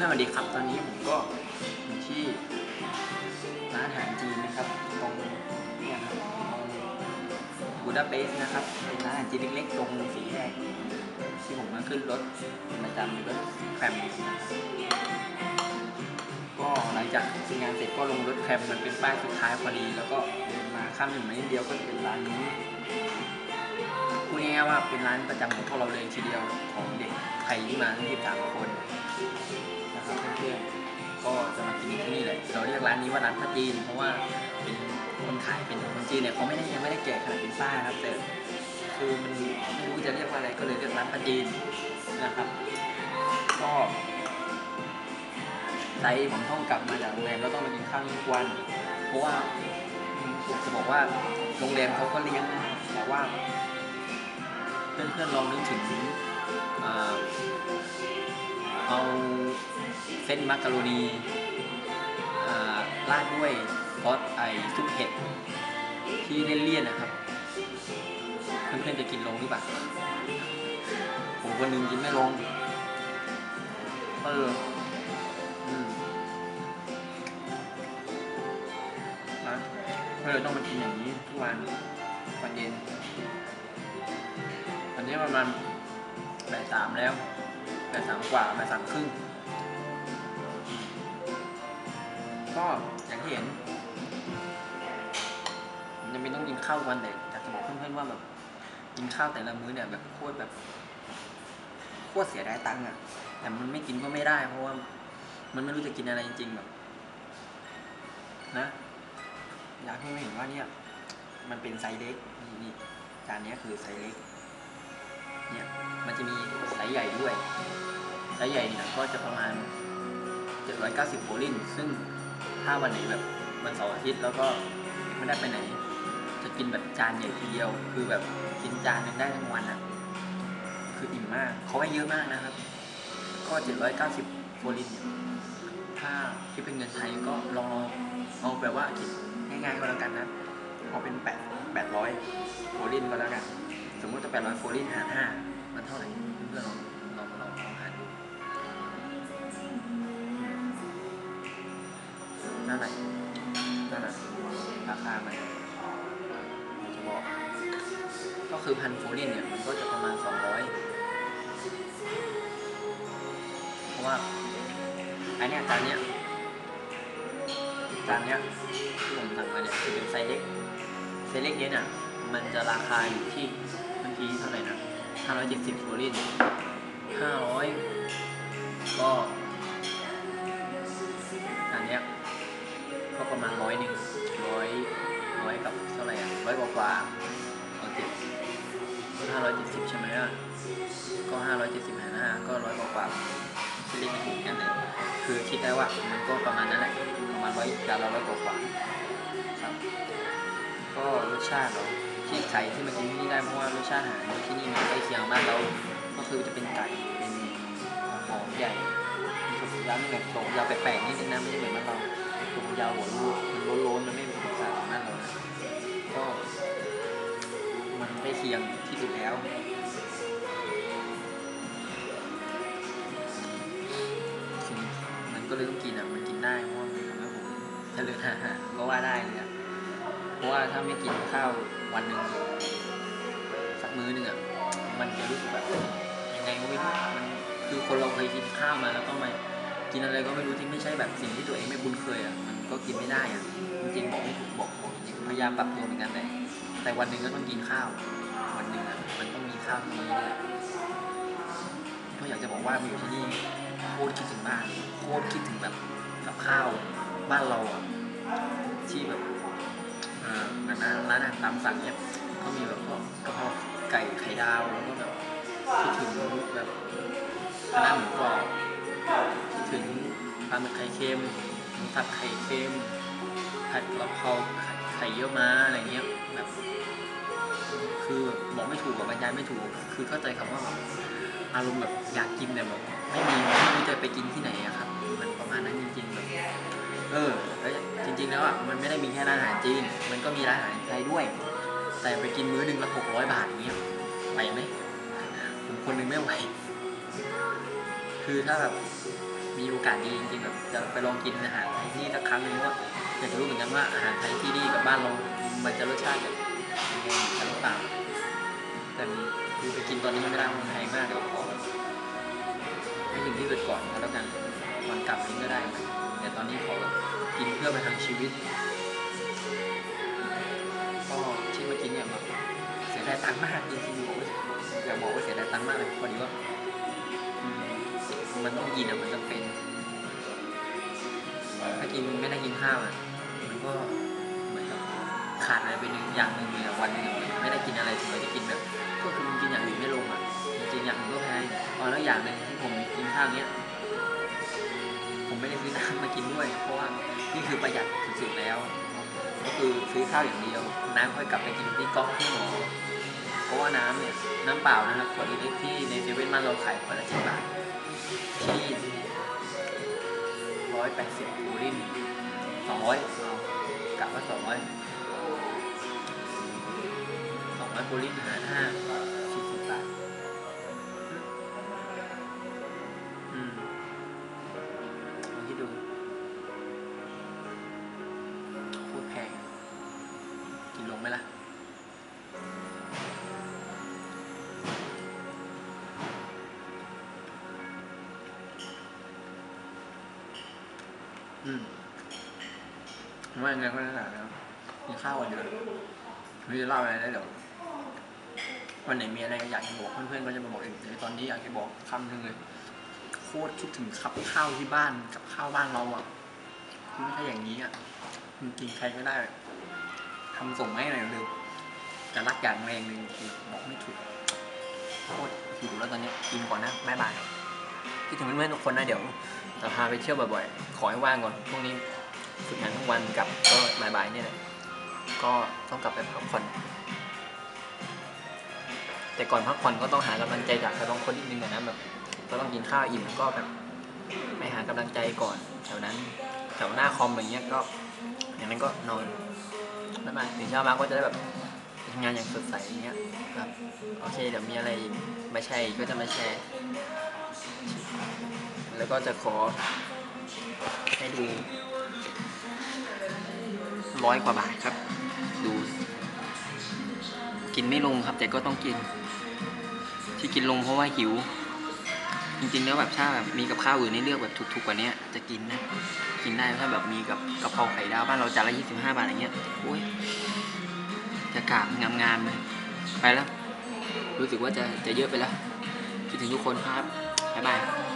พื่อนสวัสดีครับตอนนี้ผมก็อยู่ที่ร้านอาหารจีนนะครับตรงเนี่ยครับตรงบูดาเปสต์นะครับเป็นร้านอาหารจีนเล็กๆตรงสีแยกที่ผมมาขึ้นรถเป็นประจำรถแครมก็หลังจากทำงานเสร็จก็ลงรถแครมมันเป็นป้ายสุดท้ายพอดี แล้วก็เดินมาข้ามถนนมานิดเดียวก็เป็นร้านนี้พูดง่ายๆว่าเป็นร้านประจำของพวกเราเลยทีเดียวของเด็กไทยที่มาทั้งที่สามคน ครับเพื่อนๆก็จะมากินที่นี่เลยเราเรียกร้านนี้ว่าร้านพระจีน เพราะว่าเป็นคนขายเป็นคนจีนเนี่ยเขาไม่ได้ยังไม่ได้แก่ขนาดเป็นป้าครับแต่คือมันไม่รู้จะเรียกว่าอะไรก็เลยเรียกร้านพระจีนนะครับ ก็ใจผมต้องกลับมาจากโรงแรมแล้วต้องมากินข้าวทุกวัน เพราะว่าผมจะบอกว่าโรงแรมเขาก็เลี้ยงนะแต่ว่า เพื่อนๆลองนึกถึงอ่าเอา เส้นมักกะโรนีราดด้วยซอสไอซุปเห็ดที่เลี่ยนๆนะครับเพื่อนๆจะกินลงหรือเปล่าผมคนหนึงกินไม่ลงเอออืมนะเลยต้องมากินอย่างนี้ทุกวันตอนเย็นตอนนี้ประมาณบ่ายสามแล้วบ่ายสามกว่าบ่ายสามครึ่ง ก็อย่างที่เห็นยังไม่ต้องกินข้าววันแต่อยากจะบอกเพื่อนๆว่าแบบกินข้าวแต่ละมื้อเนี่ยแบบโคตรแบบโคตรเสียดายตังค์อะ แต่มันไม่กินก็ไม่ได้ เพราะว่า มันไม่รู้จะกินอะไรจริงๆแบบ นะ อยากให้เห็นว่าเนี่ย มันเป็นไซส์เล็กนี่นี่จานนี้คือไซส์เล็ก เนี่ย มันจะมีไซส์ใหญ่ด้วยไซส์ใหญ่เนี่ยก็จะประมาณ790โวลินซึ่ง ถ้าวันไหนแบบวันเสาร์อาทิตย์แล้วก็ไม่ได้ไปไหน จะกินแบบจานใหญ่ทีเดียว คือแบบกินจานหนึงได้ทั้งวันอะ คืออิ่มมากเขาให้เยอะมากนะครับ ก็790โวลินถ้าคิดเป็นเงินไทยก็ลองเอาแบบว่าคิดง่ายๆก็แล้วกันนะเอาเป็น8 800โวลินก็แล้วกัน สมมติจะ800โวลินหาร5มันเท่าไหร่เพื่อนๆลอง นั่นแหละนั่นแหละราคามันจะบอก ก็คือพันโฟลินเนี่ย มันก็จะประมาณ200เพราะว่าอันเนี้ยจานเนี้ยจานเนี้ยที่ผมสั่งมาเนี่ยคือเป็นไซส์เล็กไซส์เล็กเนี้ยเนี่ยมันจะราคาอยู่ที่เมื่อกี้เท่าไหร่นะ570โฟลิน500 คือคิดได้ว่ามันก็ประมาณนั้นแหละประมาณร้อยจานละร้อยกว่ากว่าครับ ก็รสชาติเนาะที่ไก่ที่มากินที่นี่ได้เพราะว่ารสชาติอาหารที่นี่มันใกล้เคียงบ้านเราก็คือจะเป็นไก่เป็นหอมใหญ่มีถั่วยาวนี่แบบถั่วยาวแปลกๆนิดนึงนะไม่ใช่เหมือนบ้านเราผมยาวหัวลูกมันโล้นๆมันไม่เป็นภาษาของบ้านเรานะก็มันใกล้เคียงที่สุดแล้ว ก็เลยต้องกินอะมันกินได้เพราะว่ามันทำให้ผมทะเลอาหารก็ว่าได้เลยอะเพราะว่าถ้าไม่กินข้าววันหนึ่งสักมื้อหนึ่งอะมันจะรู้สึกแบบยังไงก็ไม่รู้มันคือคนเราเคยกินข้าวมาแล้วก็มากินอะไรก็ไม่รู้ที่ไม่ใช่แบบสิ่งที่ตัวเองไม่คุ้นเคยอะมันก็กินไม่ได้อะจริงๆบอกไม่ถูกบอกบอกจริงพยายามปรับตัวเหมือนกันแต่แต่วันหนึ่งก็ต้องกินข้าว วันหนึ่งอะมันต้องมีข้าวมื้อนี่แหละก็อยากจะบอกว่ามาอยู่ที่นี่ ตรคิดถึงแบบกับข้าวบ้านเราอะที่แบบอ่าเหมือนร้านร้านอาหารตามสั่งเนี้ยเขามีแบบพวกกระเพราไก่ไข่ดาวแล้วก็แบบคิดถึงแบบคณะหมูกรอบคิดถึงปลาหมึกไข่เค็มหมูสับไข่เค็มผัดกะเพราไข่เยี่ยวม้าอะไรเงี้ยแบบคือบอกไม่ถูกกับบรรยายไม่ถูก คือเข้าใจคำว่าแบบอารมณ์แบบอยากกินแต่แบบไม่มีไม่รู้จะไปกินที่ไหน เออแล้วจริง ๆ แล้วอะมันไม่ได้มีแค่ร้านอาหารจีน มันก็มีร้านอาหารไทยด้วย แต่ไปกินมื้อหนึ่งละหกร้อยบาทอย่างเงี้ยไหวไหมผมคนหนึ่งไม่ไหว คือถ้าแบบมีโอกาสดีจริงๆแบบจะไปลองกินอาหารไทยที่นี่สักครั้งหนึ่งว่าอยากจะรู้เหมือนกันว่าอาหารไทยที่นี่กับบ้านเรามันจะรสชาติแบบยังไงกันหรือเปล่าแต่คือไปกินตอนนี้ไม่ได้มันแพงมากเลยให้ถึงที่สุดก่อนแล้วกัน ก่อนกลับทิ้งก็ได้แต่ตอนนี้ขอกินเพื่อประทังชีวิตก็ที่เมื่อกี้เนี่ยแบบเสียดายตังค์มากจริงๆบอกว่าอยากบอกว่าเสียดายตังค์มากเลยพอดีว่ามันต้องกินอะมันจำเป็นถ้ากินไม่ได้กินข้าวอะมันก็เหมือนกับขาดอะไรไปหนึ่งอย่างหนึ่งเลยวันหนึ่งไม่ได้กินอะไรถึงเราจะกินแบบก็คือมันกินอย่างอื่นไม่ลงอะจริงๆอย่างอื่นก็แพงอ๋อแล้วอย่างหนึ่งที่ผมกินข้าวเนี้ย ไม่ได้ซื้อน้ำมากินด้วย เพราะว่านี่คือประหยัดสุดๆแล้ว ก็คือซื้อข้าวอย่างเดียว น้ำค่อยกลับไปกินที่ก๊อกที่หมอเพราะว่าน้ำเนี่ยน้ำเปล่านะครับขวดเล็กๆที่ในเซเว่นมาเราขายขวดละเจ็ดบาทที่ร้อยแปดสิบบูรินสองร้อยกลับว่าสองร้อยสองร้อยบูรินหารห้า อืมว่ายังไงก็แล้วแต่แล้วกินข้าววันเดียวไม่จะเล่าอะไรได้เดี๋ยววันไหนมีอะไรอยากจะบอกเพื่อนๆก็จะมาบอกเองแต่ตอนนี้อยากจะบอกคำหนึ่งเลยโคตรคิดถึงขับข้าวที่บ้านกับข้าวบ้านเราอะคือไม่ใช่อย่างนี้อะจริงๆใครก็ได้ทำส่งมาให้หน่อยเร็วจะรักอย่างแรงเลยคือบอกไม่ถูกโคตรหิวแล้วตอนนี้กินก่อนนะบ๊ายบาย คิดถึงเพื่อนๆทุกคนนะเดี๋ยวจะพาไปเที่ยวบ่อยๆ ขอให้ว่างก่อนพรุ่งนี้ฝึกงานทั้งวันกลับก็บ่ายๆเนี่ยแหละก็ต้องกลับไปพักผ่อน แต่ก่อนพักผ่อนก็ต้องหากำลังใจจากใครบางคนนิดนึงอะนะแบบก็ต้องกินข้าวอิ่มก็แบบไปหากำลังใจก่อนแถวนั้นแถวหน้าคอมอย่างเงี้ยก็ อย่างนั้นก็นอนแล้วมาถึงเช้ามาก็จะได้แบบทำงานอย่างสดใสอย่างเงี้ยครับโอเคเดี๋ยวมีอะไรมาแชร์ก็จะมาแชร์ แล้วก็จะขอให้ดูร้อยกว่าบาทครับ ดู กินไม่ลงครับ แต่ก็ต้องกิน ที่กินลงเพราะว่าหิว จริงๆแล้วแบบถ้าแบบมีกับข้าวอื่นให้เลือกแบบถูกๆกว่านี้จะกินนะ กินได้ถ้าแบบมีกับกะเพราไข่ดาวบ้านเราจานละ25บาทอย่างเงี้ยโอ้ยจะกราบงามๆเลยไปแล้ว รู้สึกว่าจะจะเยอะไปแล้วคิดถึงทุกคนครับ บ๊ายบาย